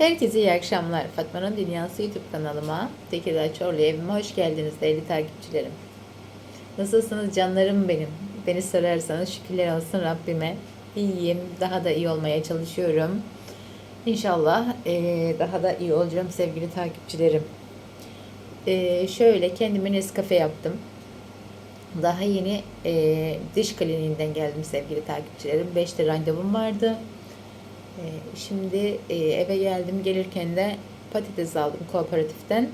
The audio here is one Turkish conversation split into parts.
Herkese iyi akşamlar. Fatma'nın Dünyası YouTube kanalıma, Tekirdağ Çorlu evime hoş geldiniz değerli takipçilerim. Nasılsınız canlarım benim? Beni sorarsanız şükürler olsun Rabbime. İyiyim, daha da iyi olmaya çalışıyorum. İnşallah eee, daha da iyi olacağım sevgili takipçilerim. Eee, şöyle kendime Nescafe yaptım. Daha yeni eee, diş kliniğinden geldim sevgili takipçilerim. 5'te randevum vardı. Ee, Şimdi e, eve geldim gelirken de patates aldım kooperatiften.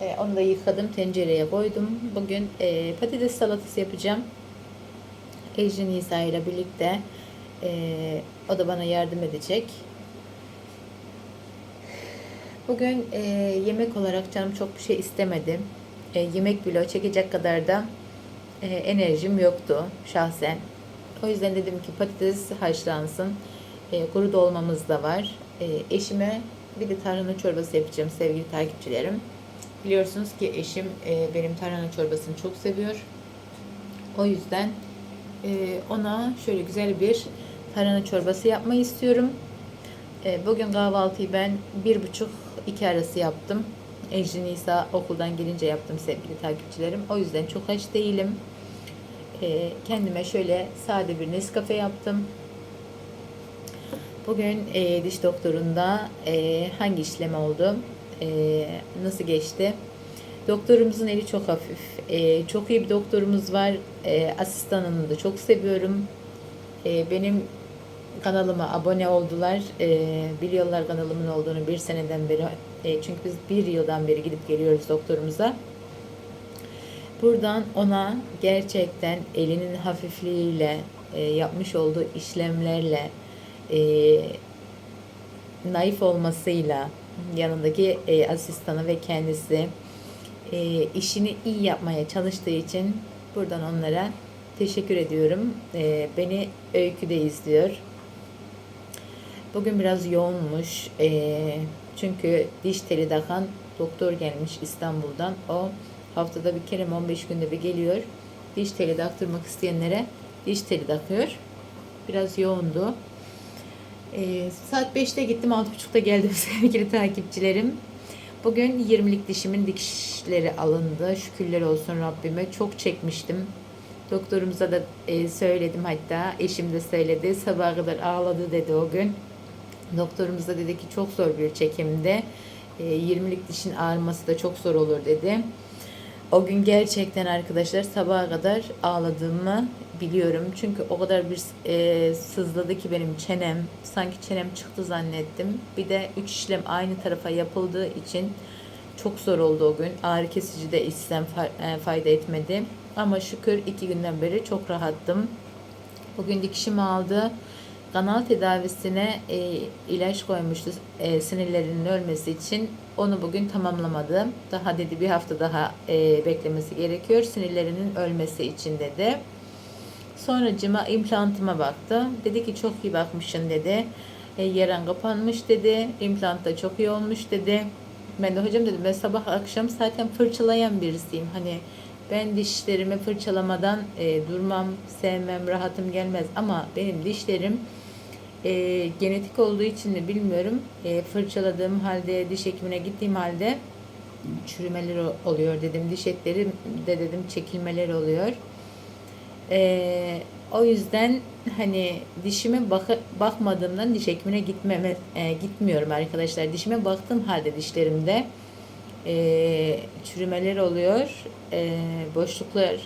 Ee, Onu da yıkadım tencereye koydum. Bugün e, patates salatası yapacağım. Ejin Nisa ile birlikte e, o da bana yardım edecek. Bugün yemek olarak canım çok bir şey istemedi. E, yemek bile çekecek kadar da enerjim yoktu şahsen. O yüzden dedim ki patates haşlansın. E, kuru dolmamız da var. E, eşime bir de tarhana çorbası yapacağım sevgili takipçilerim. Biliyorsunuz ki eşim e, benim tarhana çorbasını çok seviyor. O yüzden e, ona şöyle güzel bir tarhana çorbası yapmayı istiyorum. E, bugün kahvaltıyı ben bir buçuk iki arası yaptım. Ejri Nisa okuldan gelince yaptım sevgili takipçilerim. O yüzden çok aç değilim. E, kendime şöyle sade bir Nescafe yaptım. Bugün e, diş doktorunda e, hangi işlem oldu? E, nasıl geçti? Doktorumuzun eli çok hafif. E, çok iyi bir doktorumuz var. E, asistanını da çok seviyorum. E, benim kanalıma abone oldular. E, biliyorlar kanalımın olduğunu bir seneden beri. E, çünkü biz bir yıldan beri gidip geliyoruz doktorumuza. Buradan ona gerçekten elinin hafifliğiyle e, yapmış olduğu işlemlerle e, naif olmasıyla yanındaki e, asistanı ve kendisi e, işini iyi yapmaya çalıştığı için buradan onlara teşekkür ediyorum. E, beni öyküde izliyor. Bugün biraz yoğunmuş. E, çünkü diş teli takan doktor gelmiş İstanbul'dan. O haftada bir kere 15 günde bir geliyor. Diş teli taktırmak isteyenlere diş teli takıyor. Biraz yoğundu. Ee, saat 5'te gittim, 6.30'da geldim sevgili takipçilerim. Bugün 20'lik dişimin dikişleri alındı. Şükürler olsun Rabbime. Çok çekmiştim. Doktorumuza da e, söyledim hatta. Eşim de söyledi. Sabaha kadar ağladı dedi o gün. Doktorumuz da dedi ki çok zor bir çekimde. E, 20'lik dişin ağrıması da çok zor olur dedi. O gün gerçekten arkadaşlar sabaha kadar ağladığımı biliyorum. Çünkü o kadar bir e, sızladı ki benim çenem. Sanki çenem çıktı zannettim. Bir de üç işlem aynı tarafa yapıldığı için çok zor oldu o gün. Ağrı kesici de içsem e, fayda etmedi. Ama şükür iki günden beri çok rahattım. Bugün dikişimi aldı. Kanal tedavisine e, ilaç koymuştu e, sinirlerinin ölmesi için. Onu bugün tamamlamadı. Daha dedi bir hafta daha e, beklemesi gerekiyor sinirlerinin ölmesi için dedi. Sonra cima implantıma baktı. Dedi ki çok iyi bakmışsın dedi. E, yaran kapanmış dedi. İmplant da çok iyi olmuş dedi. Ben de hocam dedim ben sabah akşam zaten fırçalayan birisiyim. Hani ben dişlerimi fırçalamadan e, durmam, sevmem, rahatım gelmez. Ama benim dişlerim e, genetik olduğu için de bilmiyorum. E, fırçaladığım halde, diş hekimine gittiğim halde çürümeler o- oluyor dedim. Diş etleri de dedim çekilmeler oluyor. E, o yüzden hani dişime baka, bakmadığımdan diş hekimine gitmeme, e, gitmiyorum arkadaşlar. Dişime baktığım halde dişlerimde e, çürümeler oluyor, e, boşluklar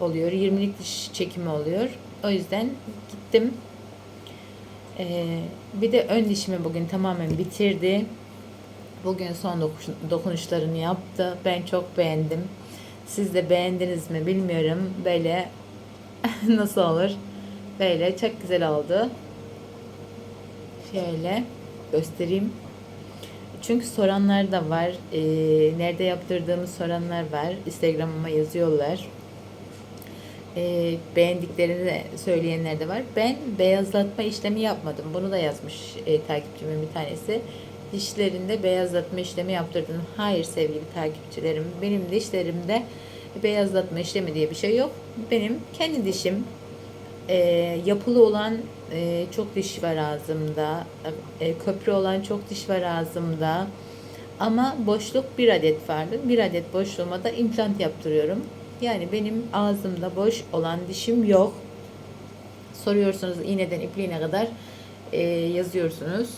oluyor, 20'lik diş çekimi oluyor. O yüzden gittim. E, bir de ön dişimi bugün tamamen bitirdi. Bugün son dokunuşlarını yaptı. Ben çok beğendim. Siz de beğendiniz mi bilmiyorum. Böyle nasıl olur? Böyle çok güzel oldu. Şöyle göstereyim. Çünkü soranlar da var. Ee, nerede yaptırdığımı soranlar var. Instagram'ıma yazıyorlar. Ee, beğendiklerini de söyleyenler de var. Ben beyazlatma işlemi yapmadım. Bunu da yazmış e, takipçimin bir tanesi. Dişlerinde beyazlatma işlemi yaptırdım. Hayır sevgili takipçilerim. Benim dişlerimde beyazlatma işlemi diye bir şey yok. Benim kendi dişim e, yapılı olan e, çok diş var ağzımda. E, köprü olan çok diş var ağzımda. Ama boşluk bir adet vardı. Bir adet boşluğuma da implant yaptırıyorum. Yani benim ağzımda boş olan dişim yok. Soruyorsunuz iğneden ipliğine kadar e, yazıyorsunuz.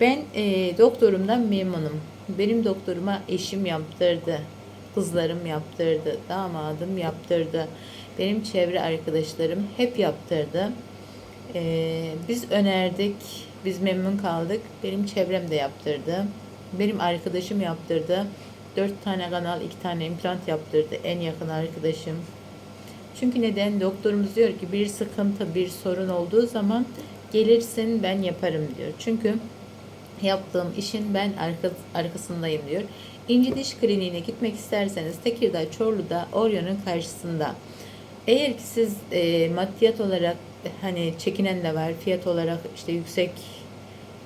Ben e, doktorumdan memnunum. Benim doktoruma eşim yaptırdı. Kızlarım yaptırdı. Damadım yaptırdı. Benim çevre arkadaşlarım hep yaptırdı. E, biz önerdik. Biz memnun kaldık. Benim çevrem de yaptırdı. Benim arkadaşım yaptırdı. Dört tane kanal, iki tane implant yaptırdı. En yakın arkadaşım. Çünkü neden? Doktorumuz diyor ki bir sıkıntı, bir sorun olduğu zaman gelirsin ben yaparım diyor. Çünkü yaptığım işin ben arka, arkasındayım diyor. İnci Diş Kliniğine gitmek isterseniz Tekirdağ Çorlu'da Orion'un karşısında. Eğer ki siz e, maddiyat olarak hani çekinen de var, fiyat olarak işte yüksek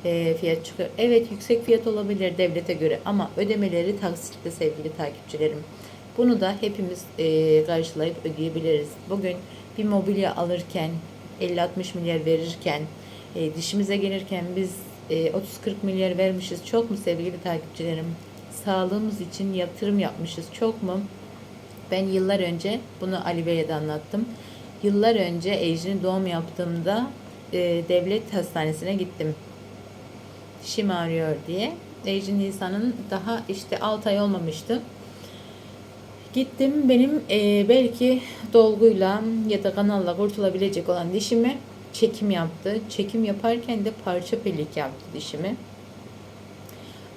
e, fiyat çıkıyor. Evet yüksek fiyat olabilir devlete göre ama ödemeleri taksitle sevgili takipçilerim. Bunu da hepimiz e, karşılayıp ödeyebiliriz. Bugün bir mobilya alırken 50-60 milyar verirken e, dişimize gelirken biz e, 30-40 milyar vermişiz. Çok mu sevgili takipçilerim? Sağlığımız için yatırım yapmışız. Çok mu? Ben yıllar önce bunu Ali Bey'e de anlattım. Yıllar önce Ejder'in doğum yaptığımda e, devlet hastanesine gittim. Dişim ağrıyor diye. Ejin Nisan'ın daha işte 6 ay olmamıştı. Gittim benim e, belki dolguyla ya da kanalla kurtulabilecek olan dişimi çekim yaptı. Çekim yaparken de parça pelik yaptı dişimi.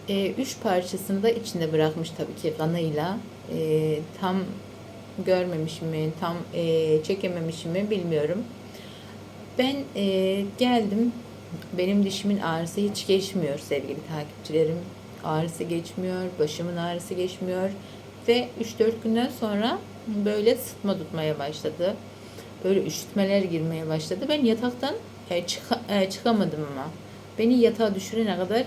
E, üç parçasını da içinde bırakmış tabii ki kanıyla. E, tam görmemiş mi, tam e, çekememiş mi bilmiyorum. Ben e, geldim. Benim dişimin ağrısı hiç geçmiyor sevgili takipçilerim. Ağrısı geçmiyor, başımın ağrısı geçmiyor. Ve 3-4 günden sonra böyle sıtma tutmaya başladı. Böyle üşütmeler girmeye başladı. Ben yataktan e, çıka- e, çıkamadım ama. Beni yatağa düşürene kadar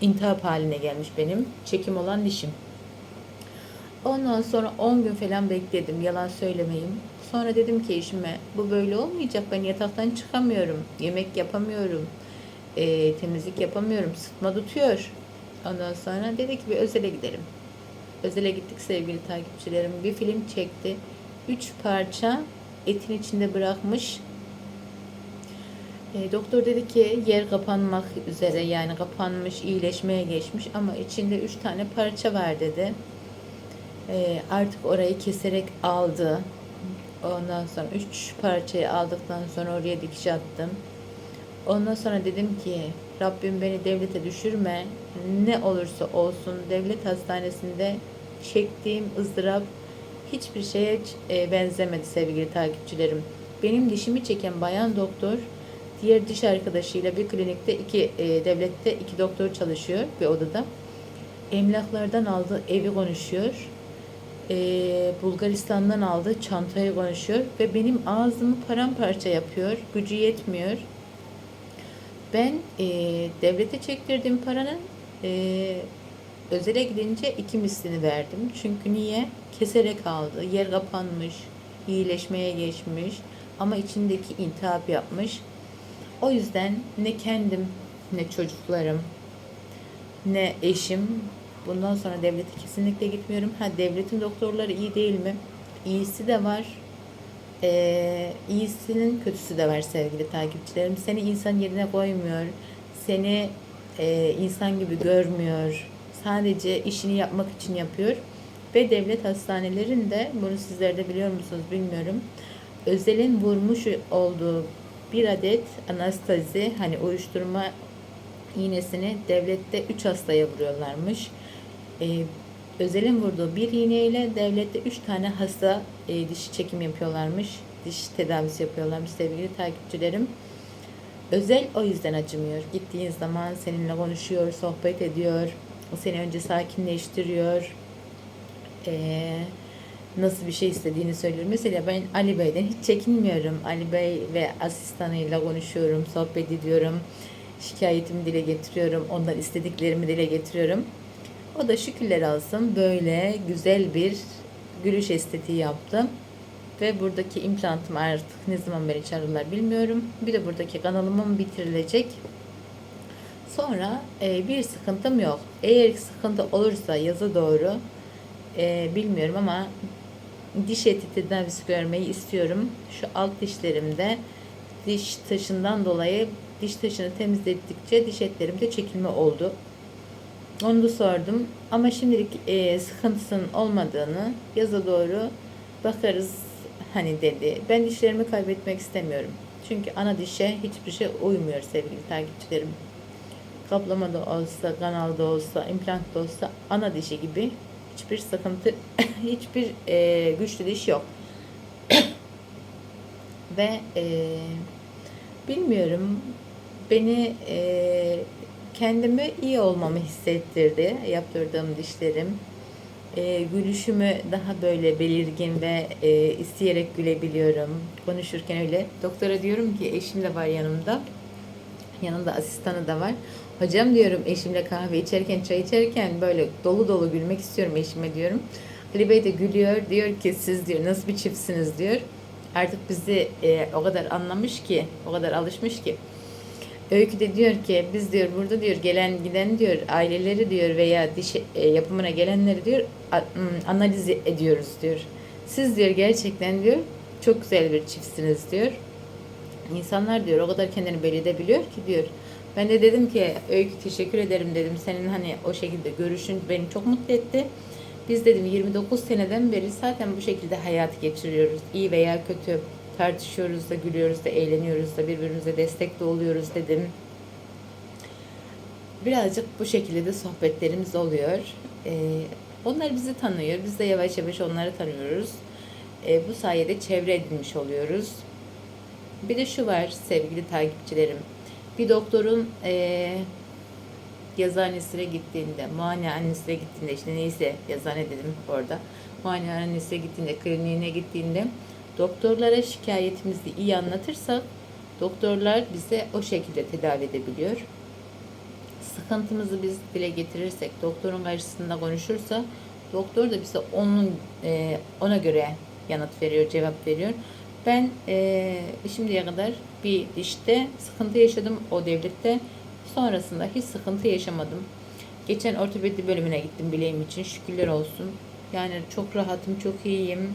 intihap haline gelmiş benim çekim olan dişim. Ondan sonra 10 gün falan bekledim. Yalan söylemeyeyim. Sonra dedim ki eşime bu böyle olmayacak. Ben yataktan çıkamıyorum. Yemek yapamıyorum. e, temizlik yapamıyorum. Sıtma tutuyor. Ondan sonra dedi ki bir özele gidelim. Özele gittik sevgili takipçilerim. Bir film çekti. Üç parça etin içinde bırakmış. E, doktor dedi ki yer kapanmak üzere yani kapanmış, iyileşmeye geçmiş ama içinde üç tane parça var dedi. E, artık orayı keserek aldı. Ondan sonra üç parçayı aldıktan sonra oraya dikiş attım. Ondan sonra dedim ki Rabbim beni devlete düşürme. Ne olursa olsun devlet hastanesinde çektiğim ızdırap hiçbir şeye e, benzemedi sevgili takipçilerim. Benim dişimi çeken bayan doktor diğer diş arkadaşıyla bir klinikte iki e, devlette iki doktor çalışıyor bir odada. Emlaklardan aldığı evi konuşuyor. E, Bulgaristan'dan aldığı çantayı konuşuyor ve benim ağzımı paramparça yapıyor. Gücü yetmiyor. Ben e, devlete çektirdiğim paranın e, özele gidince iki mislini verdim. Çünkü niye? Keserek aldı. Yer kapanmış. iyileşmeye geçmiş. Ama içindeki intihap yapmış. O yüzden ne kendim ne çocuklarım ne eşim bundan sonra devlete kesinlikle gitmiyorum. Ha devletin doktorları iyi değil mi? İyisi de var. Ee, iyisinin kötüsü de var sevgili takipçilerim. Seni insan yerine koymuyor. Seni e, insan gibi görmüyor. Sadece işini yapmak için yapıyor. Ve devlet hastanelerinde bunu sizler de biliyor musunuz bilmiyorum. Özelin vurmuş olduğu bir adet anestezi hani uyuşturma iğnesini devlette 3 hastaya vuruyorlarmış. Ee, Özel'in vurduğu bir iğneyle devlette 3 tane hasta e, diş çekim yapıyorlarmış. Diş tedavisi yapıyorlarmış sevgili takipçilerim. Özel o yüzden acımıyor. Gittiğin zaman seninle konuşuyor, sohbet ediyor. O seni önce sakinleştiriyor. Ee, nasıl bir şey istediğini söylüyor. Mesela ben Ali Bey'den hiç çekinmiyorum. Ali Bey ve asistanıyla konuşuyorum, sohbet ediyorum. Şikayetimi dile getiriyorum. Ondan istediklerimi dile getiriyorum. O da şükürler olsun böyle güzel bir gülüş estetiği yaptı. Ve buradaki implantım artık ne zaman beni çağırırlar bilmiyorum. Bir de buradaki kanalımın bitirilecek. Sonra e, bir sıkıntım yok. Eğer sıkıntı olursa yaza doğru e, bilmiyorum ama diş eti tedavisi görmeyi istiyorum. Şu alt dişlerimde diş taşından dolayı diş taşını temizledikçe diş etlerimde çekilme oldu. Onu da sordum ama şimdilik e, sıkıntısının olmadığını yaza doğru bakarız hani dedi. Ben dişlerimi kaybetmek istemiyorum. Çünkü ana dişe hiçbir şey uymuyor sevgili takipçilerim. Kaplama da olsa, kanal da olsa, implant da olsa ana dişi gibi hiçbir sıkıntı, hiçbir e, güçlü diş yok. Ve e, bilmiyorum beni e, kendimi iyi olmamı hissettirdi yaptırdığım dişlerim. E, gülüşümü daha böyle belirgin ve e, isteyerek gülebiliyorum. Konuşurken öyle. Doktora diyorum ki eşim de var yanımda. Yanında asistanı da var. Hocam diyorum eşimle kahve içerken, çay içerken böyle dolu dolu gülmek istiyorum eşime diyorum. Ali Bey de gülüyor. Diyor ki siz diyor nasıl bir çiftsiniz diyor. Artık bizi e, o kadar anlamış ki, o kadar alışmış ki. Öykü de diyor ki biz diyor burada diyor gelen giden diyor aileleri diyor veya diş e, yapımına gelenleri diyor analiz ediyoruz diyor. Siz diyor gerçekten diyor çok güzel bir çiftsiniz diyor. İnsanlar diyor o kadar kendini belli edebiliyor ki diyor. Ben de dedim ki Öykü teşekkür ederim dedim. Senin hani o şekilde görüşün beni çok mutlu etti. Biz dedim 29 seneden beri zaten bu şekilde hayat geçiriyoruz. İyi veya kötü tartışıyoruz da gülüyoruz da eğleniyoruz da birbirimize destek de oluyoruz dedim. Birazcık bu şekilde de sohbetlerimiz oluyor. Ee, onlar bizi tanıyor. Biz de yavaş yavaş onları tanıyoruz. Ee, bu sayede çevre edinmiş oluyoruz. Bir de şu var sevgili takipçilerim. Bir doktorun eee yazıhanesine gittiğinde, muayenehanesine gittiğinde işte neyse yazıhane dedim orada. Muayenehanesine gittiğinde, kliniğine gittiğinde doktorlara şikayetimizi iyi anlatırsak doktorlar bize o şekilde tedavi edebiliyor. Sıkıntımızı biz dile getirirsek, doktorun karşısında konuşursa doktor da bize onun e, ona göre yanıt veriyor, cevap veriyor. Ben e, şimdiye kadar bir dişte sıkıntı yaşadım o devlette. Sonrasında hiç sıkıntı yaşamadım. Geçen ortopedi bölümüne gittim bileğim için. Şükürler olsun. Yani çok rahatım, çok iyiyim.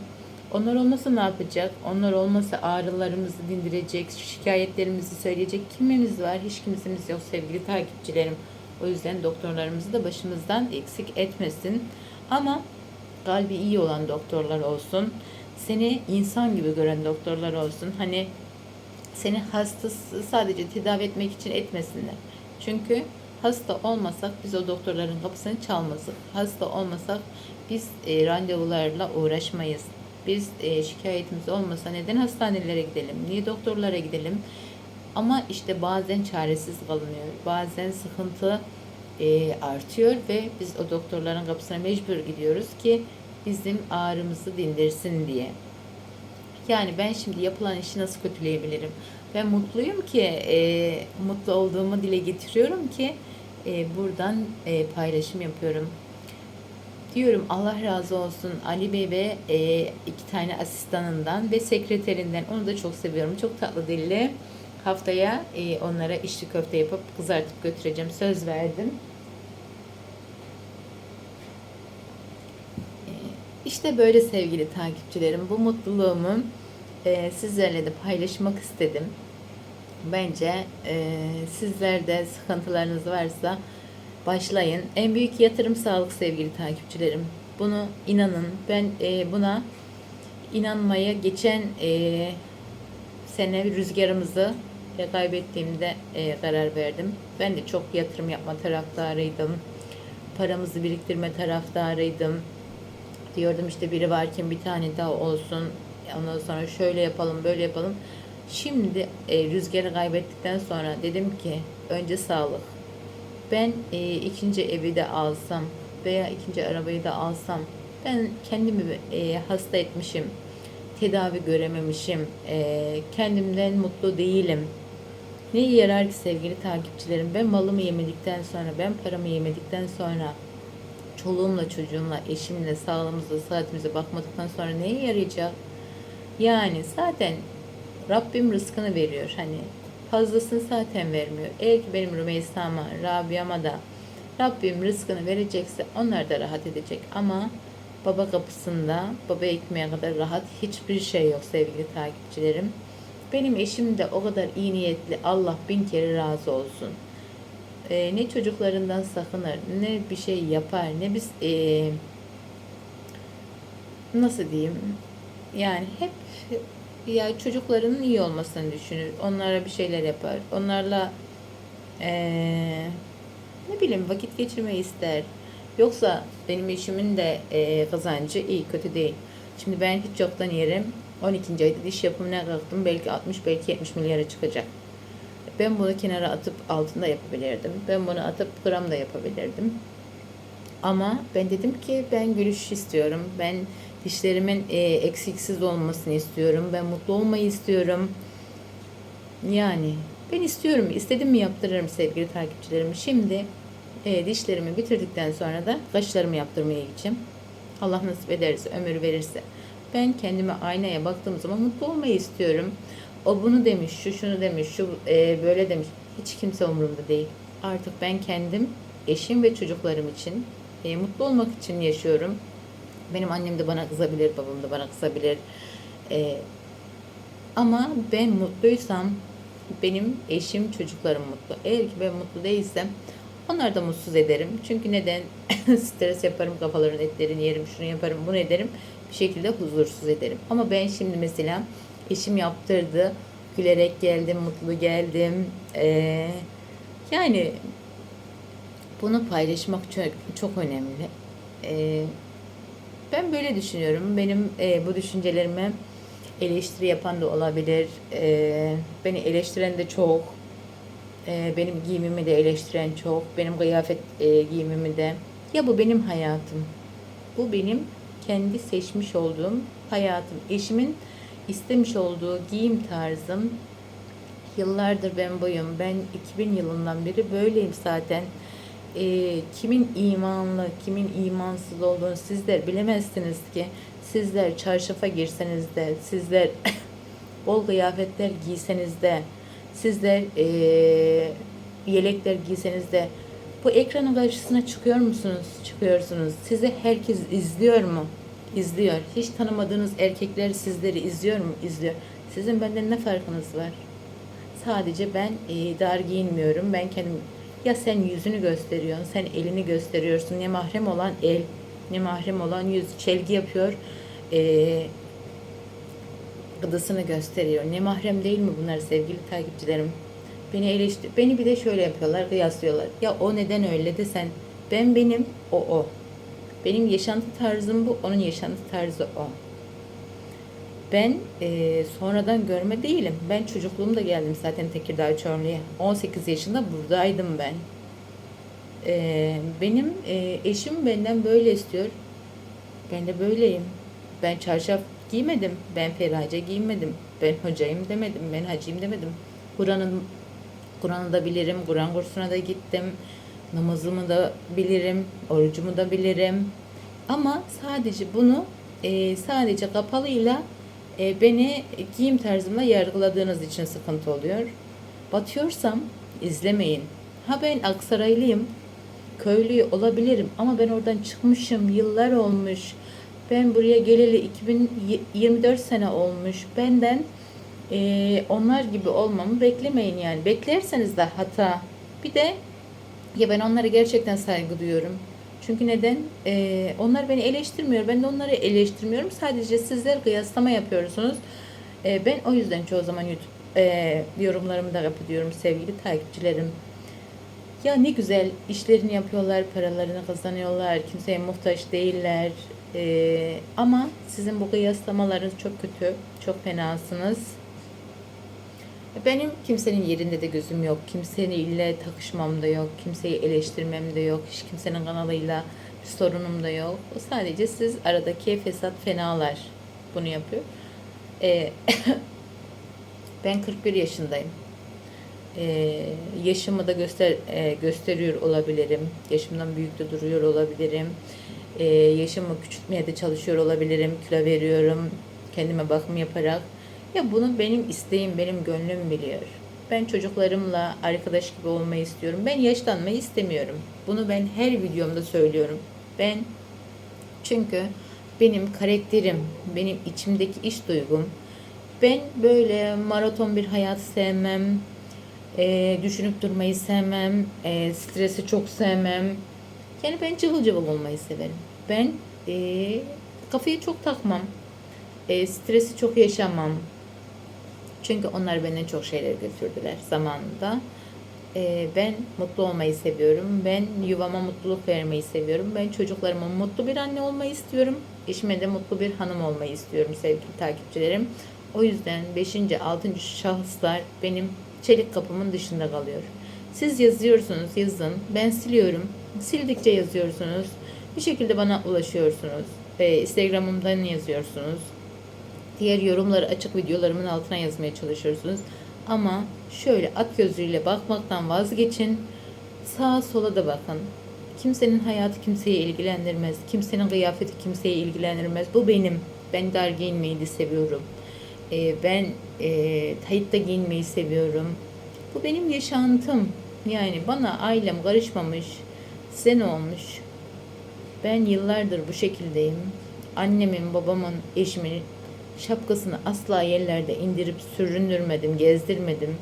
Onlar olmasa ne yapacak? Onlar olmasa ağrılarımızı dindirecek, şikayetlerimizi söyleyecek kimimiz var? Hiç kimsemiz yok sevgili takipçilerim. O yüzden doktorlarımızı da başımızdan eksik etmesin. Ama kalbi iyi olan doktorlar olsun. Seni insan gibi gören doktorlar olsun. Hani seni hastası sadece tedavi etmek için etmesinler. Çünkü hasta olmasak biz o doktorların kapısını çalmazdık. Hasta olmasak biz e, randevularla uğraşmayız. Biz e, şikayetimiz olmasa neden hastanelere gidelim? Niye doktorlara gidelim? Ama işte bazen çaresiz kalınıyor. Bazen sıkıntı e, artıyor ve biz o doktorların kapısına mecbur gidiyoruz ki bizim ağrımızı dindirsin diye. Yani ben şimdi yapılan işi nasıl kötüleyebilirim? Ben mutluyum ki, e, mutlu olduğumu dile getiriyorum ki e, buradan e, paylaşım yapıyorum. Diyorum Allah razı olsun Ali Bey ve e, iki tane asistanından ve sekreterinden. Onu da çok seviyorum. Çok tatlı dilli. Haftaya e, onlara içli köfte yapıp kızartıp götüreceğim. Söz verdim. E, İşte böyle sevgili takipçilerim. Bu mutluluğumu e, sizlerle de paylaşmak istedim. Bence e, sizler de sıkıntılarınız varsa başlayın. En büyük yatırım sağlık sevgili takipçilerim. Bunu inanın. Ben e, buna inanmaya geçen e, sene rüzgarımızı kaybettiğimde e, karar verdim. Ben de çok yatırım yapma taraftarıydım. Paramızı biriktirme taraftarıydım. Diyordum işte biri varken bir tane daha olsun. Ondan sonra şöyle yapalım, böyle yapalım. Şimdi e, rüzgarı kaybettikten sonra dedim ki önce sağlık. Ben e, ikinci evi de alsam veya ikinci arabayı da alsam ben kendimi e, hasta etmişim. Tedavi görememişim. E, kendimden mutlu değilim. Ne yarar ki sevgili takipçilerim? Ben malımı yemedikten sonra, ben paramı yemedikten sonra, çoluğumla, çocuğumla, eşimle, sağlığımıza, saatimize bakmadıktan sonra neye yarayacak? Yani zaten Rabbim rızkını veriyor. Hani fazlasını zaten vermiyor. Eğer ki benim Rümeysa'ma, Rabia'ma da Rabbim rızkını verecekse onlar da rahat edecek. Ama baba kapısında baba ekmeğe kadar rahat hiçbir şey yok sevgili takipçilerim. Benim eşim de o kadar iyi niyetli. Allah bin kere razı olsun. Ee, ne çocuklarından sakınır, ne bir şey yapar, ne biz ee, nasıl diyeyim yani hep ya çocuklarının iyi olmasını düşünür. Onlara bir şeyler yapar. Onlarla ee, ne bileyim vakit geçirmeyi ister. Yoksa benim eşimin de ee, kazancı iyi kötü değil. Şimdi ben hiç yoktan yerim 12. ayda diş yapımına kalktım. Belki 60 belki 70 milyara çıkacak. Ben bunu kenara atıp altında yapabilirdim. Ben bunu atıp gram da yapabilirdim. Ama ben dedim ki ben gülüş istiyorum. Ben dişlerimin e, eksiksiz olmasını istiyorum. Ben mutlu olmayı istiyorum. Yani ben istiyorum. İstedim mi yaptırırım sevgili takipçilerim. Şimdi e, dişlerimi bitirdikten sonra da kaşlarımı yaptırmaya gideceğim. Allah nasip ederse, ömür verirse. Ben kendime aynaya baktığım zaman mutlu olmayı istiyorum. O bunu demiş, şu şunu demiş, şu e, böyle demiş. Hiç kimse umurumda değil. Artık ben kendim, eşim ve çocuklarım için e, mutlu olmak için yaşıyorum. Benim annem de bana kızabilir, babam da bana kızabilir. E, ama ben mutluysam benim eşim, çocuklarım mutlu. Eğer ki ben mutlu değilsem onları da mutsuz ederim. Çünkü neden? Stres yaparım, kafaların etlerini yerim, şunu yaparım, bunu ederim. Bir şekilde huzursuz ederim. Ama ben şimdi mesela eşim yaptırdı. Gülerek geldim, mutlu geldim. Ee, yani bunu paylaşmak çok, çok önemli. Ee, ben böyle düşünüyorum. Benim e, bu düşüncelerime eleştiri yapan da olabilir. Ee, beni eleştiren de çok. Ee, benim giyimimi de eleştiren çok. Benim kıyafet e, giyimimi de. Ya bu benim hayatım. Bu benim kendi seçmiş olduğum hayatım. Eşimin istemiş olduğu giyim tarzım. Yıllardır ben buyum. Ben 2000 yılından beri böyleyim zaten. Ee, kimin imanlı, kimin imansız olduğunu sizler bilemezsiniz ki. Sizler çarşafa girseniz de, sizler bol kıyafetler giyseniz de, sizler ee, yelekler giyseniz de bu ekranın karşısına çıkıyor musunuz? Çıkıyorsunuz. Sizi herkes izliyor mu? İzliyor. Hiç tanımadığınız erkekler sizleri izliyor mu? İzliyor. Sizin benden ne farkınız var? Sadece ben e, dar giyinmiyorum. Ben kendim ya sen yüzünü gösteriyorsun, sen elini gösteriyorsun. Ne mahrem olan el, ne mahrem olan yüz. Çelgi yapıyor. E, gıdısını gösteriyor. Ne mahrem değil mi bunlar sevgili takipçilerim? Beni eleştir, beni bir de şöyle yapıyorlar, kıyaslıyorlar. Ya o neden öyle de sen, ben benim, o o. Benim yaşantı tarzım bu, onun yaşantı tarzı o. Ben e, sonradan görme değilim. Ben çocukluğumda geldim zaten Tekirdağ Çorlu'ya. 18 yaşında buradaydım ben. E, benim e, eşim benden böyle istiyor. Ben de böyleyim. Ben çarşaf giymedim. Ben ferace giymedim. Ben hocayım demedim. Ben hacıyım demedim. Kur'an'ın Kur'an'ı da bilirim. Kur'an kursuna da gittim. Namazımı da bilirim. Orucumu da bilirim. Ama sadece bunu e, sadece kapalıyla e, beni giyim tarzımla yargıladığınız için sıkıntı oluyor. Batıyorsam izlemeyin. Ha ben Aksaraylıyım. Köylü olabilirim ama ben oradan çıkmışım. Yıllar olmuş. Ben buraya geleli 2024 sene olmuş. Benden e, onlar gibi olmamı beklemeyin yani. Beklerseniz de hata. Bir de ya ben onlara gerçekten saygı duyuyorum. Çünkü neden? Ee, onlar beni eleştirmiyor. Ben de onları eleştirmiyorum. Sadece sizler kıyaslama yapıyorsunuz. Ee, ben o yüzden çoğu zaman YouTube e, yorumlarımı da yapıyorum sevgili takipçilerim. Ya ne güzel işlerini yapıyorlar, paralarını kazanıyorlar, kimseye muhtaç değiller. Ee, ama sizin bu kıyaslamalarınız çok kötü, çok fenasınız. Benim kimsenin yerinde de gözüm yok. Kimseyle takışmam da yok. Kimseyi eleştirmem de yok. Hiç kimsenin kanalıyla bir sorunum da yok. O sadece siz aradaki fesat fenalar bunu yapıyor. Ee, ben 41 yaşındayım. Ee, yaşımı da göster e, gösteriyor olabilirim. Yaşımdan büyük de duruyor olabilirim. Ee, yaşımı küçültmeye de çalışıyor olabilirim. Kilo veriyorum. kendime bakım yaparak. Ya bunu benim isteğim, benim gönlüm biliyor. Ben çocuklarımla arkadaş gibi olmayı istiyorum. Ben yaşlanmayı istemiyorum. Bunu ben her videomda söylüyorum. Ben çünkü benim karakterim, benim içimdeki iş duygum. Ben böyle maraton bir hayat sevmem. Eee, düşünüp durmayı sevmem. eee, stresi çok sevmem. Yani ben cıvıl cıvıl olmayı severim. Ben eee kafayı çok takmam. Eee, stresi çok yaşamam. Çünkü onlar benden çok şeyler götürdüler zamanında. Ee, ben mutlu olmayı seviyorum. Ben yuvama mutluluk vermeyi seviyorum. Ben çocuklarıma mutlu bir anne olmayı istiyorum. Eşime de mutlu bir hanım olmayı istiyorum sevgili takipçilerim. O yüzden 5. 6. şahıslar benim çelik kapımın dışında kalıyor. Siz yazıyorsunuz, yazın. Ben siliyorum. Sildikçe yazıyorsunuz. Bir şekilde bana ulaşıyorsunuz. Ee, Instagram'ımdan yazıyorsunuz diğer yorumları açık videolarımın altına yazmaya çalışıyorsunuz. Ama şöyle at gözüyle bakmaktan vazgeçin. Sağa sola da bakın. Kimsenin hayatı kimseyi ilgilendirmez. Kimsenin kıyafeti kimseyi ilgilendirmez. Bu benim. Ben dar giyinmeyi de seviyorum. Ee, ben e, tayıtta giyinmeyi seviyorum. Bu benim yaşantım. Yani bana ailem karışmamış. Size ne olmuş? Ben yıllardır bu şekildeyim. Annemin, babamın, eşimin şapkasını asla yerlerde indirip süründürmedim, gezdirmedim.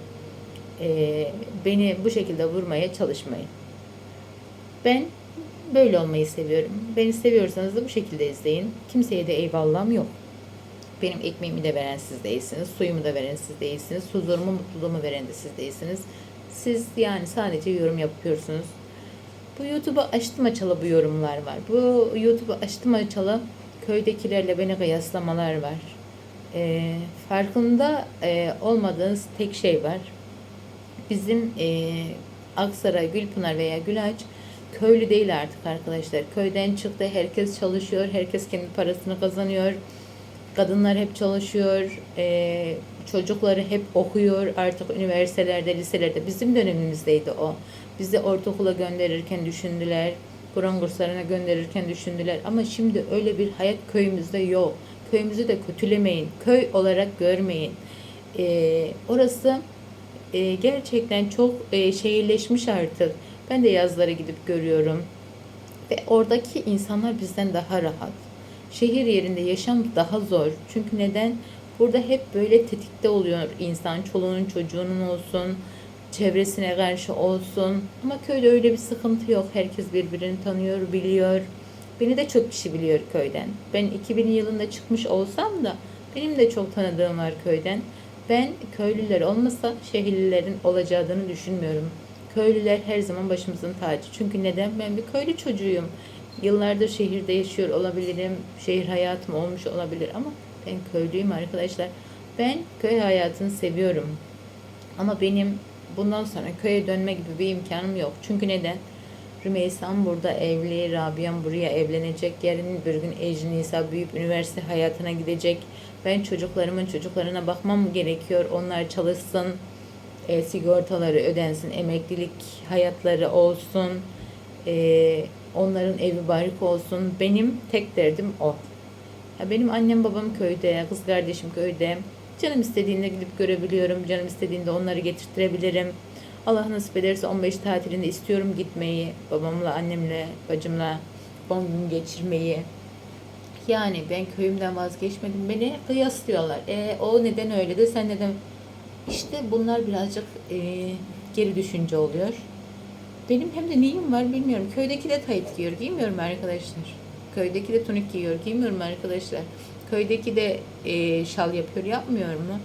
Ee, beni bu şekilde vurmaya çalışmayın. Ben böyle olmayı seviyorum. Beni seviyorsanız da bu şekilde izleyin. Kimseye de eyvallahım yok. Benim ekmeğimi de veren siz değilsiniz. Suyumu da veren siz değilsiniz. Huzurumu, mutluluğumu veren de siz değilsiniz. Siz yani sadece yorum yapıyorsunuz. Bu YouTube'u açtım açalı bu yorumlar var. Bu YouTube'u açtım açalı köydekilerle beni kıyaslamalar var. Ee, farkında e, olmadığınız tek şey var. Bizim e, Aksaray, Gülpınar veya Gülaç köylü değil artık arkadaşlar. Köyden çıktı, herkes çalışıyor, herkes kendi parasını kazanıyor. Kadınlar hep çalışıyor, e, çocukları hep okuyor artık üniversitelerde, liselerde. Bizim dönemimizdeydi o. Bizi ortaokula gönderirken düşündüler, Kur'an kurslarına gönderirken düşündüler. Ama şimdi öyle bir hayat köyümüzde yok. Köyümüzü de kötülemeyin, köy olarak görmeyin. E, orası e, gerçekten çok e, şehirleşmiş artık. Ben de yazlara gidip görüyorum. Ve oradaki insanlar bizden daha rahat. Şehir yerinde yaşam daha zor. Çünkü neden? Burada hep böyle tetikte oluyor insan. Çoluğunun çocuğunun olsun, çevresine karşı olsun. Ama köyde öyle bir sıkıntı yok. Herkes birbirini tanıyor, biliyor. Beni de çok kişi biliyor köyden. Ben 2000 yılında çıkmış olsam da benim de çok tanıdığım var köyden. Ben köylüler olmasa şehirlilerin olacağını düşünmüyorum. Köylüler her zaman başımızın tacı. Çünkü neden? Ben bir köylü çocuğuyum. Yıllardır şehirde yaşıyor olabilirim. Şehir hayatım olmuş olabilir ama ben köylüyüm arkadaşlar. Ben köy hayatını seviyorum. Ama benim bundan sonra köye dönme gibi bir imkanım yok. Çünkü neden? Rümeysa'm burada evli, Rabia'm buraya evlenecek. Yarın bir gün Ecrin Nisa büyüyüp üniversite hayatına gidecek. Ben çocuklarımın çocuklarına bakmam gerekiyor. Onlar çalışsın, e, sigortaları ödensin, emeklilik hayatları olsun, e, onların evi barık olsun. Benim tek derdim o. Ya benim annem babam köyde, kız kardeşim köyde. Canım istediğinde gidip görebiliyorum. Canım istediğinde onları getirtirebilirim. Allah nasip ederse 15 tatilinde istiyorum gitmeyi. Babamla, annemle, bacımla 10 gün geçirmeyi. Yani ben köyümden vazgeçmedim. Beni kıyaslıyorlar. E, o neden öyle de sen neden... İşte bunlar birazcık e, geri düşünce oluyor. Benim hem de neyim var bilmiyorum. Köydeki de tayt giyiyor. Giymiyorum arkadaşlar. Köydeki de tunik giyiyor. Giymiyorum arkadaşlar. Köydeki de e, şal yapıyor. Yapmıyor mu?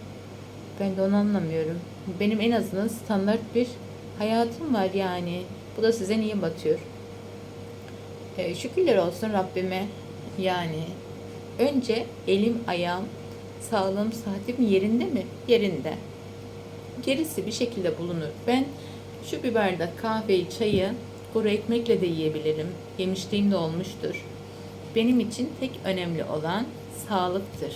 Ben de onu anlamıyorum. Benim en azından standart bir hayatım var yani. Bu da size niye batıyor? E, şükürler olsun Rabbime. Yani önce elim, ayağım, sağlığım, sıhhatim yerinde mi? Yerinde. Gerisi bir şekilde bulunur. Ben şu bir bardak kahveyi, çayı kuru ekmekle de yiyebilirim. Yemişliğim de olmuştur. Benim için tek önemli olan sağlıktır.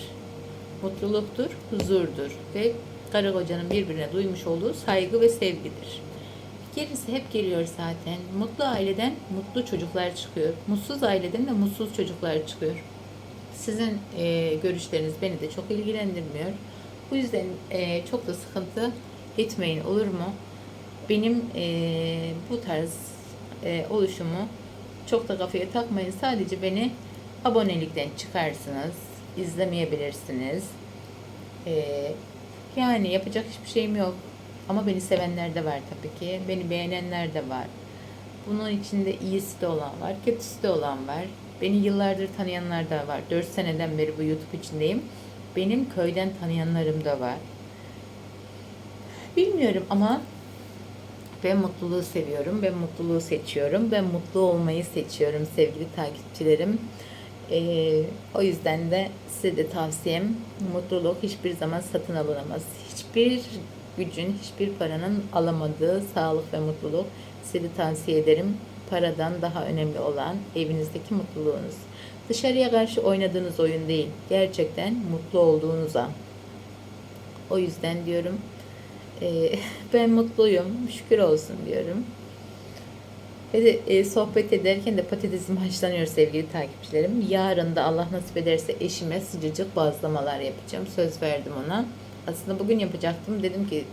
Mutluluktur, huzurdur ve karı kocanın birbirine duymuş olduğu saygı ve sevgidir. Gerisi hep geliyor zaten. Mutlu aileden mutlu çocuklar çıkıyor. Mutsuz aileden de mutsuz çocuklar çıkıyor. Sizin e, görüşleriniz beni de çok ilgilendirmiyor. Bu yüzden e, çok da sıkıntı etmeyin olur mu? Benim e, bu tarz e, oluşumu çok da kafaya takmayın. Sadece beni abonelikten çıkarsınız. izlemeyebilirsiniz. E, yani yapacak hiçbir şeyim yok. Ama beni sevenler de var tabii ki. Beni beğenenler de var. Bunun içinde iyisi de olan var, kötüsü de olan var. Beni yıllardır tanıyanlar da var. 4 seneden beri bu YouTube içindeyim. Benim köyden tanıyanlarım da var. Bilmiyorum ama ben mutluluğu seviyorum. Ben mutluluğu seçiyorum. Ben mutlu olmayı seçiyorum sevgili takipçilerim. Ee, o yüzden de size de tavsiyem mutluluk hiçbir zaman satın alınamaz. Hiçbir gücün, hiçbir paranın alamadığı sağlık ve mutluluk size tavsiye ederim. Paradan daha önemli olan evinizdeki mutluluğunuz. Dışarıya karşı oynadığınız oyun değil. Gerçekten mutlu olduğunuz an. O yüzden diyorum e, ben mutluyum, şükür olsun diyorum. Ve e, sohbet ederken de patatesim haşlanıyor sevgili takipçilerim. Yarın da Allah nasip ederse eşime sıcacık bazlamalar yapacağım. Söz verdim ona. Aslında bugün yapacaktım. Dedim ki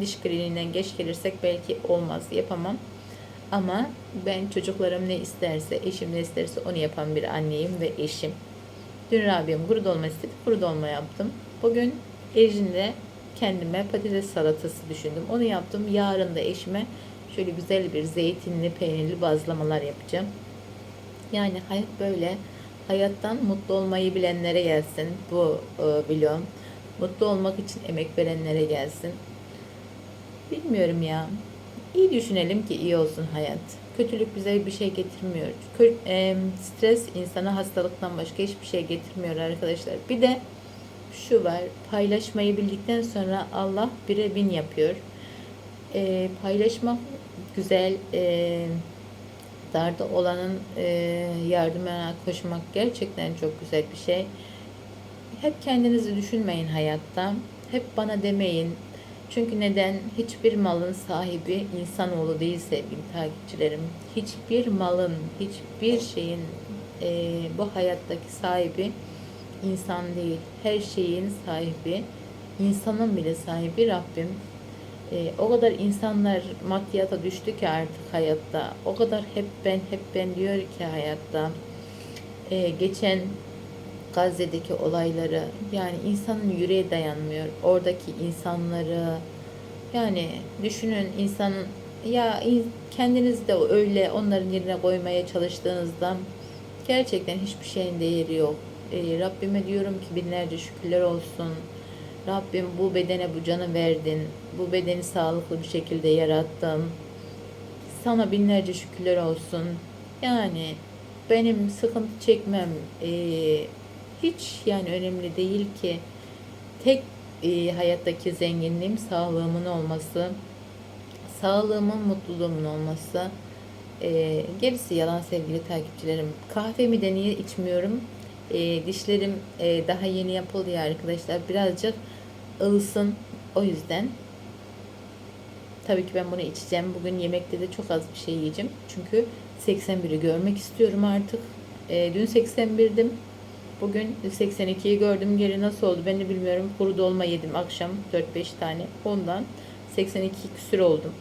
diş kliniğinden geç gelirsek belki olmaz, yapamam. Ama ben çocuklarım ne isterse, eşim ne isterse onu yapan bir anneyim ve eşim. Dün Rabia'm kuru dolma istedi, kuru dolma yaptım. Bugün Ejin'le kendime patates salatası düşündüm. Onu yaptım. Yarın da eşime şöyle güzel bir zeytinli, peynirli bazlamalar yapacağım. Yani hayat böyle. Hayattan mutlu olmayı bilenlere gelsin bu e, vlogum. Mutlu olmak için emek verenlere gelsin. Bilmiyorum ya. İyi düşünelim ki iyi olsun hayat. Kötülük bize bir şey getirmiyor. Kö- e, stres insana hastalıktan başka hiçbir şey getirmiyor arkadaşlar. Bir de şu var. Paylaşmayı bildikten sonra Allah bire bin yapıyor. E, paylaşmak güzel. E, darda olanın e, yardımına koşmak gerçekten çok güzel bir şey. Hep kendinizi düşünmeyin hayatta. Hep bana demeyin. Çünkü neden? Hiçbir malın sahibi insanoğlu değil sevgili takipçilerim. Hiçbir malın, hiçbir şeyin e, bu hayattaki sahibi insan değil. Her şeyin sahibi, insanın bile sahibi Rabbim. E, o kadar insanlar maddiyata düştü ki artık hayatta. O kadar hep ben, hep ben diyor ki hayatta. E, geçen Gazze'deki olayları yani insanın yüreği dayanmıyor. Oradaki insanları yani düşünün insanın ya in- kendiniz de öyle onların yerine koymaya çalıştığınızda gerçekten hiçbir şeyin değeri yok. Ee, Rabbime diyorum ki binlerce şükürler olsun. Rabbim bu bedene bu canı verdin. Bu bedeni sağlıklı bir şekilde yarattın. Sana binlerce şükürler olsun. Yani benim sıkıntı çekmem eee, hiç yani önemli değil ki. Tek eee, hayattaki zenginliğim sağlığımın olması, sağlığımın, mutluluğumun olması. Eee, gerisi yalan sevgili takipçilerim. Kahvemi de niye içmiyorum? Eee, dişlerim eee, daha yeni yapıldı ya arkadaşlar. Birazcık ılsın. O yüzden Tabii ki ben bunu içeceğim. Bugün yemekte de çok az bir şey yiyeceğim. Çünkü 81'i görmek istiyorum artık. Ee, dün 81'dim. Bugün 82'yi gördüm. Geri nasıl oldu ben de bilmiyorum. Kuru dolma yedim akşam 4-5 tane. Ondan 82 küsür oldum.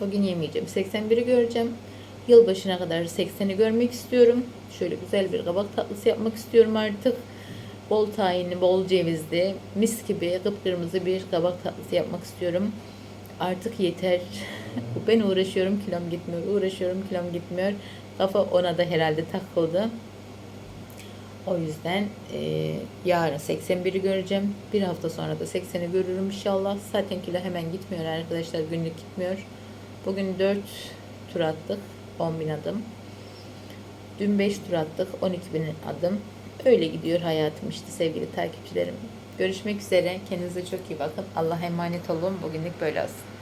Bugün yemeyeceğim. 81'i göreceğim. Yılbaşına kadar 80'i görmek istiyorum. Şöyle güzel bir kabak tatlısı yapmak istiyorum artık. Bol tahinli, bol cevizli, mis gibi kıpkırmızı bir kabak tatlısı yapmak istiyorum. Artık yeter. Ben uğraşıyorum kilom gitmiyor. Uğraşıyorum kilom gitmiyor. Kafa ona da herhalde takıldı. O yüzden e, yarın 81'i göreceğim. Bir hafta sonra da 80'i görürüm inşallah. Zaten kilo hemen gitmiyor arkadaşlar. Günlük gitmiyor. Bugün 4 tur attık. 10 bin adım. Dün 5 tur attık. 12 bin adım. Öyle gidiyor hayatım işte sevgili takipçilerim. Görüşmek üzere. Kendinize çok iyi bakın. Allah'a emanet olun. Bugünlük böyle olsun.